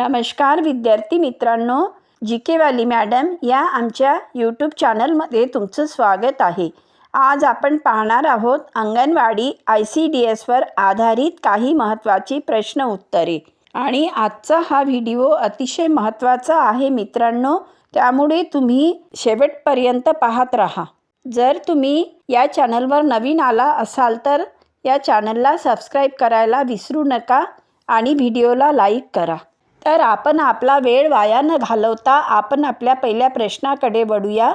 नमस्कार विद्यार्थी मित्रांनो जी केवाली मॅडम या आमच्या यूट्यूब चॅनलमध्ये तुमचं स्वागत आहे. आज आपण पाहणार आहोत अंगणवाडी आय सी डी एसवर आधारित काही महत्त्वाची प्रश्न उत्तरे. आणि आजचा हा व्हिडिओ अतिशय महत्त्वाचा आहे मित्रांनो त्यामुळे तुम्ही शेवटपर्यंत पाहत राहा. जर तुम्ही या चॅनलवर नवीन आला असाल तर या चॅनलला सबस्क्राईब करायला विसरू नका आणि व्हिडिओला लाईक करा. तर आपण आपला वेळ वाया न घालवता आपण आपल्या पहिल्या प्रश्नाकडे वळूया.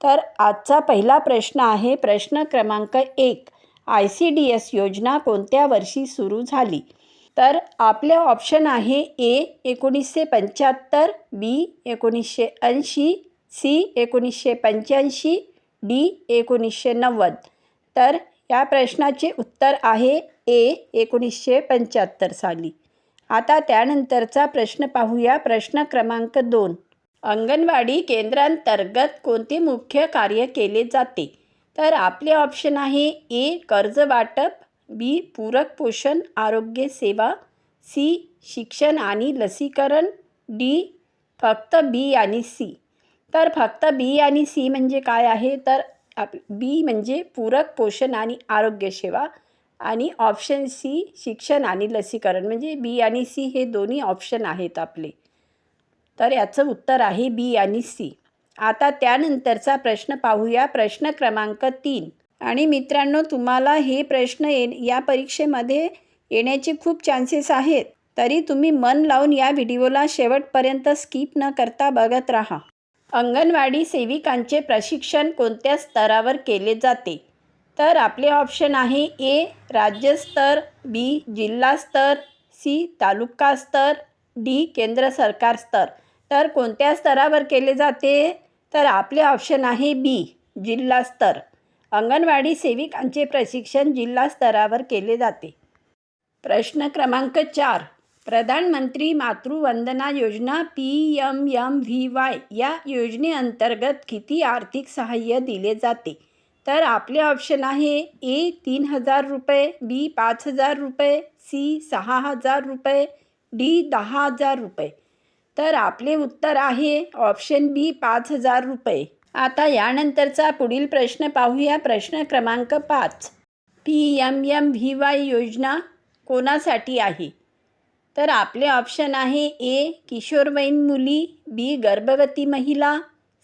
तर आजचा पहिला प्रश्न आहे प्रश्न क्रमांक एक. आय सी डी एस योजना कोणत्या वर्षी सुरू झाली? तर आपले ऑप्शन आहे ए एकोणीसशे पंच्याहत्तर बी एकोणीसशे ऐंशी सी एकोणीसशे पंच्याऐंशी डी एकोणीसशे नव्वद. तर या प्रश्नाचे उत्तर आहे ए एकोणीसशे पंच्याहत्तर साली. आता त्यानंतरचा प्रश्न पाहूया. प्रश्न क्रमांक दोन. अंगणवाडी केंद्रांतर्गत कोणते मुख्य कार्य केले जाते? तर आपले ऑप्शन आहे ए कर्ज वाटप बी पूरक पोषण आरोग्य सेवा सी शिक्षण आणि लसीकरण डी फक्त बी आणि सी तर फक्त बी आणि सी म्हणजे काय आहे? तर आप बी म्हणजे पूरक पोषण आणि आरोग्य सेवा. आणि ऑप्शन सी शिक्षण आणि लसीकरण. म्हणजे बी आणि सी हे दोन्ही ऑप्शन आहेत आपले. तर याचं उत्तर आहे बी आणि सी आता त्यानंतरचा प्रश्न पाहूया. प्रश्न क्रमांक तीन. आणि मित्रांनो तुम्हाला हे प्रश्न ये या परीक्षेमध्ये येण्याचे खूप चान्सेस आहेत. तरी तुम्ही मन लावून या व्हिडिओला शेवटपर्यंत स्किप न करता बघत राहा. अंगणवाडी सेविकांचे प्रशिक्षण कोणत्या स्तरावर केले जाते? तर आपले ऑप्शन आहे ए राज्यस्तर बी जिल्हास्तर सी तालुका स्तर डी केंद्र सरकार स्तर. तर कोणत्या स्तरावर केले जाते? तर आपले ऑप्शन आहे बी जिल्हा स्तर अंगणवाडी सेविकांचे प्रशिक्षण जिल्हा स्तरावर केले जाते. प्रश्न क्रमांक चार. Pradhanmantri Matruvandana Yojana P M M V Y या योजनेअंतर्गत किती आर्थिक सहाय्य दिले जाते? तर आपले ऑप्शन आहे ए तीन हजार रुपये बी पाच हजार रुपये सी सहा हजार रुपये डी दहा हजार रुपये. तर आपले उत्तर आहे ऑप्शन बी पाच हजार रुपये. आता यानंतरचा पुढील प्रश्न पाहूया. प्रश्न क्रमांक पाच. P M M V Y Yojana कोणासाठी आहे? तर आपले ऑप्शन आहे ए किशोरवयीन मुली बी गर्भवती महिला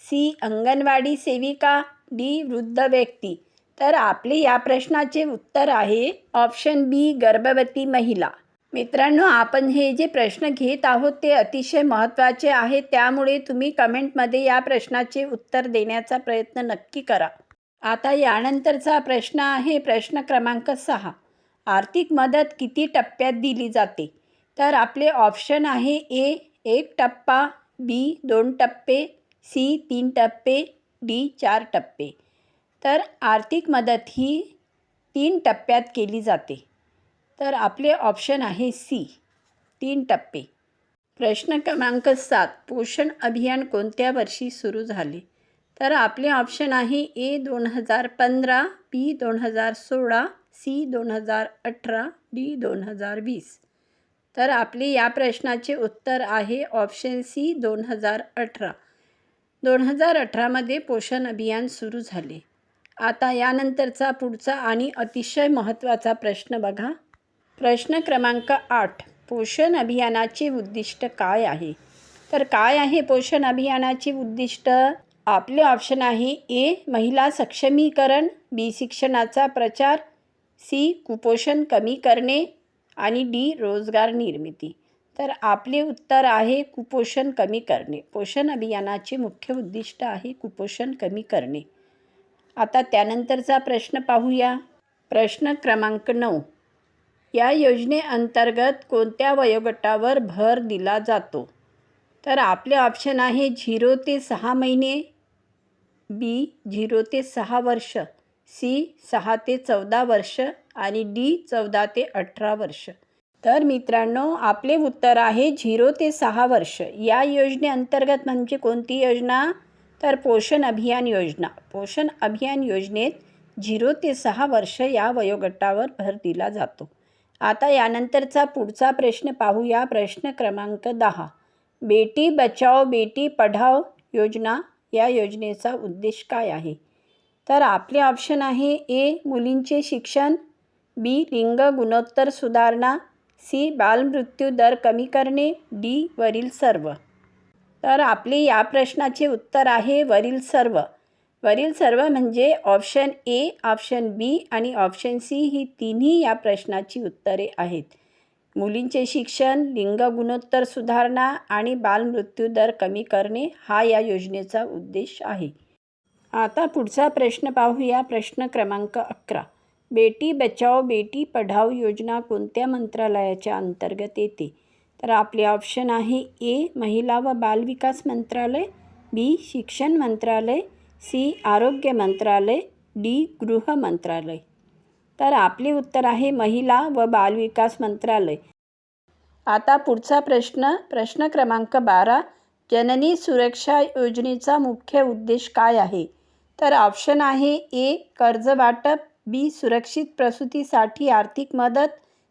सी अंगणवाडी सेविका डी वृद्ध व्यक्ती. तर आपले या प्रश्नाचे उत्तर आहे ऑप्शन बी गर्भवती महिला. मित्रांनो आपण हे जे प्रश्न घेत आहोत ते अतिशय महत्त्वाचे आहे. त्यामुळे तुम्ही कमेंटमध्ये या प्रश्नाचे उत्तर देण्याचा प्रयत्न नक्की करा. आता यानंतरचा प्रश्न आहे प्रश्न क्रमांक सहा. आर्थिक मदत किती टप्प्यात दिली जाते? तर आपले ऑप्शन आहे ए एक टप्पा बी दोन टप्पे सी तीन टप्पे डी चार टप्पे. तर आर्थिक मदत ही तीन टप्प्यात केली जाते. तर आपले ऑप्शन आहे सी तीन टप्पे. प्रश्न क्रमांक सात पोषण अभियान कोणत्या वर्षी सुरू झाले? तर आपले ऑप्शन आहे ए दोन हजार पंधरा बी दोन हजार सोळा सी दोन हजार अठरा डी दोन हजार वीस. तर आपले या प्रश्नाचे उत्तर आहे ऑप्शन सी दोन हजार अठरा. दोन हजार अठरामध्ये पोषण अभियान सुरू झाले. आता यानंतरचा पुढचा आणि अतिशय महत्त्वाचा प्रश्न बघा. प्रश्न क्रमांक आठ पोषण अभियानाचे उद्दिष्ट काय आहे? तर काय आहे पोषण अभियानाचे उद्दिष्ट? आपले ऑप्शन आहे ए महिला सक्षमीकरण बी शिक्षणाचा प्रचार सी कुपोषण कमी करणे आणि डी रोजगार निर्मिती. तर आपले उत्तर आहे कुपोषण कमी करणे. पोषण अभियानाचे मुख्य उद्दिष्ट आहे कुपोषण कमी करणे. आता त्यानंतरचा प्रश्न पाहूया. प्रश्न क्रमांक नऊ. या योजनेअंतर्गत कोणत्या वयोगटावर भर दिला जातो? तर आपले ऑप्शन आहे झिरो ते सहा महिने बी झिरो ते सहा वर्ष सी सहा ते चौदा वर्ष आणि डी चौदा ते अठरा वर्ष. तर मित्रांनो आपले उत्तर आहे झिरो ते सहा वर्ष. या योजनेअंतर्गत म्हणजे कोणती योजना? तर पोषण अभियान योजना. पोषण अभियान योजनेत झिरो ते सहा वर्ष या वयोगटावर भर दिला जातो. आता यानंतरचा पुढचा प्रश्न पाहूया. प्रश्न क्रमांक दहा. बेटी बचाओ बेटी पढाओ योजना या योजनेचा उद्देश काय आहे? तर आपले ऑप्शन आहे ए मुलींचे शिक्षण बी लिंग गुणोत्तर सुधारणा सी. बालमृत्यू दर कमी करणे डी. वरील सर्व. तर आपले या प्रश्नाचे उत्तर आहे वरील सर्व. वरील सर्व म्हणजे ऑप्शन ए ऑप्शन बी आणि ऑप्शन सी ही तिन्ही या प्रश्नाची उत्तरे आहेत. मुलींचे शिक्षण लिंग गुणोत्तर सुधारणा आणि बालमृत्यू दर कमी करणे हा या योजनेचा उद्देश आहे. आता पुढचा प्रश्न पाहूया प्रश्न क्रमांक अकरा. बेटी बचाओ बेटी पढाओ योजना कोणत्या मंत्रालयाच्या अंतर्गत येते? तर आपले ऑप्शन आहे ए महिला व बालविकास मंत्रालय बी शिक्षण मंत्रालय सी आरोग्य मंत्रालय डी गृह मंत्रालय. तर आपले उत्तर आहे महिला व बालविकास मंत्रालय. आता पुढचा प्रश्न प्रश्न क्रमांक बारा जननी सुरक्षा योजनेचा मुख्य उद्देश काय आहे? तर ऑप्शन आहे ए कर्ज वाटप बी. सुरक्षित प्रसूतीसाठी आर्थिक मदत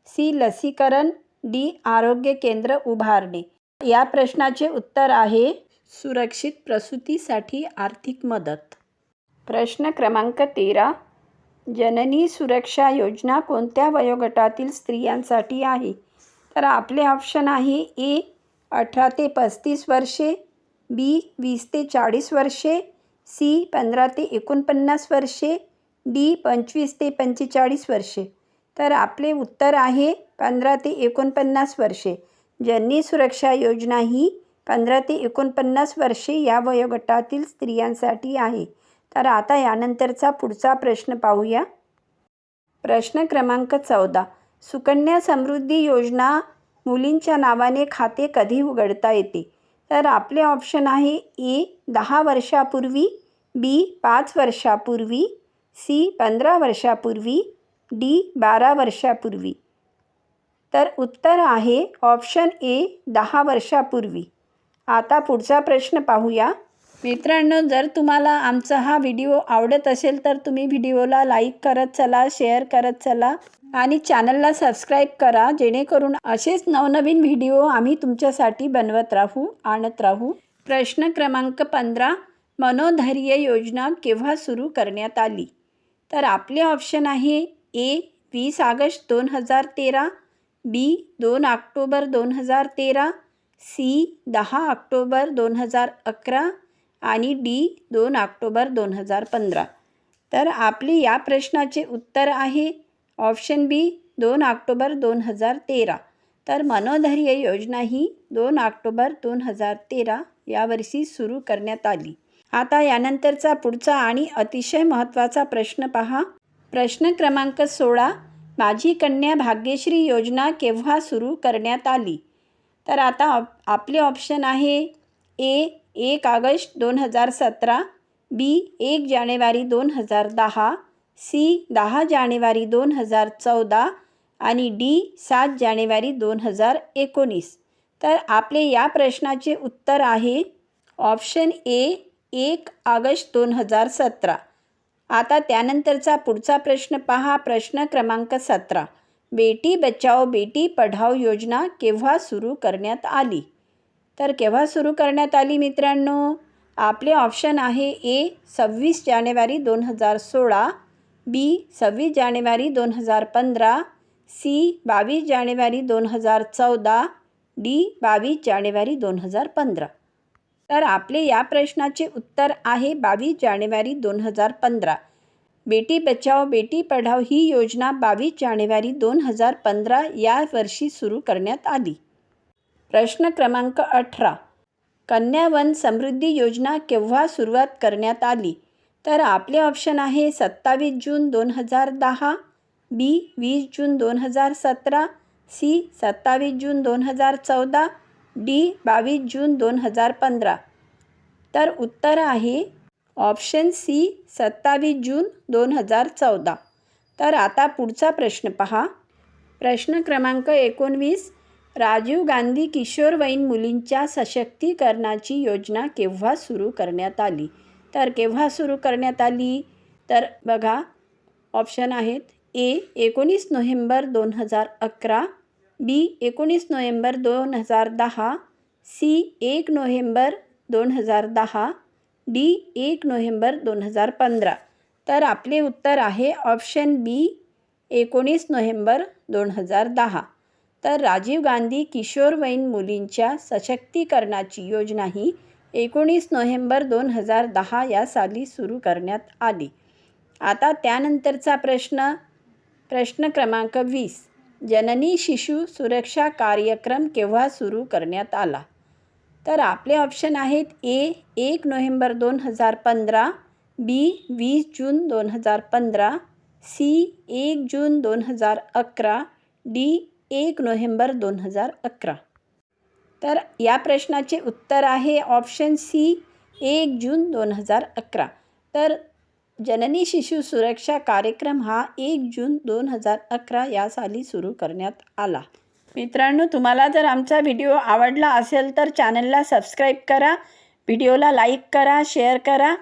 सी. लसीकरण डी. आरोग्य केंद्र उभारणे. या प्रश्नाचे उत्तर आहे सुरक्षित प्रसूतीसाठी आर्थिक मदत. प्रश्न क्रमांक तेरा. जननी सुरक्षा योजना कोणत्या वयोगटातील स्त्रियांसाठी आहे? तर आपले ऑप्शन आहे ए. अठरा ते पस्तीस वर्षे बी. वीस ते चाळीस वर्षे सी. पंधरा ते एकोणपन्नास वर्षे डी पंचवीस ते पंचेचाळीस वर्षे. तर आपले उत्तर आहे पंधरा ते एकोणपन्नास वर्षे. जननी सुरक्षा योजना ही पंधरा ते एकोणपन्नास वर्षे या वयोगटातील स्त्रियांसाठी आहे. तर आता यानंतरचा पुढचा प्रश्न पाहूया. प्रश्न क्रमांक चौदा. सुकन्या समृद्धी योजना मुलींच्या नावाने खाते कधी उघडता येते? तर आपले ऑप्शन आहे ए दहा वर्षापूर्वी बी पाच वर्षापूर्वी सी पंधरा वर्षापूर्वी डी बारा वर्षापूर्वी. तर उत्तर आहे ऑप्शन ए दहा वर्षापूर्वी. आता पुढचा प्रश्न पाहूया. मित्रांनो जर तुम्हाला आमचा हा व्हिडिओ आवडत असेल तर तुम्ही व्हिडिओला लाईक करत चला शेअर करत चला आणि चॅनलला सबस्क्राईब करा जेणेकरून असेच नवनवीन व्हिडिओ आम्ही तुमच्यासाठी बनवत राहू आणत राहू. प्रश्न क्रमांक पंधरा मनोधैर्य योजना केव्हा सुरू करण्यात आली? तर आपले ऑप्शन आहे ए वीस ऑगस्ट दोन हजार तेरा बी दोन ऑक्टोबर दोन हजार तेरा सी दहा ऑक्टोबर दोन हजार अकरा आणि डी दोन ऑक्टोबर दोन हजार पंधरा. तर आपले या प्रश्नाचे उत्तर आहे ऑप्शन बी दोन ऑक्टोबर दोन हजार तेरा. तर मनोधैर्य योजना ही दोन ऑक्टोबर दोन हजार तेरा यावर्षी सुरू करण्यात आली. आता यानंतरचा पुढचा आणि अतिशय महत्त्वाचा प्रश्न पहा. प्रश्न क्रमांक सोळा माझी कन्या भाग्यश्री योजना केव्हा सुरू करण्यात आली? तर आता ऑप आपले ऑप्शन आहे ए एक ऑगस्ट दोन हजार सतरा बी एक जानेवारी दोन हजार दहा सी दहा जानेवारी दोन हजार चौदा आणि डी सात जानेवारी दोन हजार एकोणीस. तर आपले या प्रश्नाचे उत्तर आहे ऑप्शन ए एक ऑगस्ट दोन हजार सतरा. आता त्यानंतरचा पुढचा प्रश्न पहा. प्रश्न क्रमांक सतरा. बेटी बचाओ बेटी पढाओ योजना केव्हा सुरू करण्यात आली? तर केव्हा सुरू करण्यात आली मित्रांनो? आपले ऑप्शन आहे ए सव्वीस जानेवारी दोन हजार सोळा बी सव्वीस जानेवारी दोन हजार पंधरा सी बावीस जानेवारी दोन हजार चौदा डी बावीस जानेवारी दोन हजार पंधरा. तर आपले या प्रश्नाचे उत्तर आहे बावीस जानेवारी दोन हजार पंधरा. बेटी बचाओ बेटी पढाओ ही योजना बावीस जानेवारी दोन हजार पंधरा या वर्षी सुरू करण्यात आली. प्रश्न क्रमांक अठरा. कन्यावन समृद्धी योजना केव्हा सुरुवात करण्यात आली? तर आपले ऑप्शन आहे सत्तावीस जून दोन हजार दहा बी वीस जून दोन हजार सतरा सी सत्तावीस जून दोन हजार चौदा डी बावीस जून दोन हजार पंधरा. तर उत्तर आहे ऑप्शन सी सत्तावीस जून दोन हजार चौदा. तर आता पुढचा प्रश्न पहा. प्रश्न क्रमांक एकोणवीस राजीव गांधी किशोरवयीन मुलींच्या सशक्तीकरणाची योजना केव्हा सुरू करण्यात आली? तर केव्हा सुरू करण्यात आली? तर बघा ऑप्शन आहेत ए एकोणीस नोव्हेंबर दोन हजार अकरा बी एकोणीस नोव्हेंबर दोन हजार दहा सी एक नोव्हेंबर दोन हजार दहा डी एक नोव्हेंबर दोन हजार पंधरा. तर आपले उत्तर आहे ऑप्शन बी एकोणीस नोव्हेंबर दोन हजार दहा. तर राजीव गांधी किशोरवयीन मुलींच्या सशक्तीकरणाची योजना ही एकोणीस नोव्हेंबर दोन हजार दहा या साली सुरू करण्यात आली. आता त्यानंतरचा प्रश्न प्रश्न क्रमांक वीस. जननी शिशु सुरक्षा कार्यक्रम केव्हा सुरू करण्यात आला? तर आपले ऑप्शन आहेत ए एक नोव्हेंबर दोन हजार पंधरा बी वीस जून दोन हजार पंधरा सी एक जून दोन हजार अकरा डी एक नोव्हेंबर दोन हजार अकरा. तर या प्रश्नाचे उत्तर आहे ऑप्शन सी एक जून दोन हजार अकरा. तर जननी शिशु सुरक्षा कार्यक्रम हा एक जून दोन हजार अकरा या साली सुरू करण्यात आला. मित्रांनो तुम्हाला जर आमचा व्हिडिओ आवडला असेल तर चॅनलला सबस्क्राईब करा व्हिडिओला लाईक करा शेअर करा.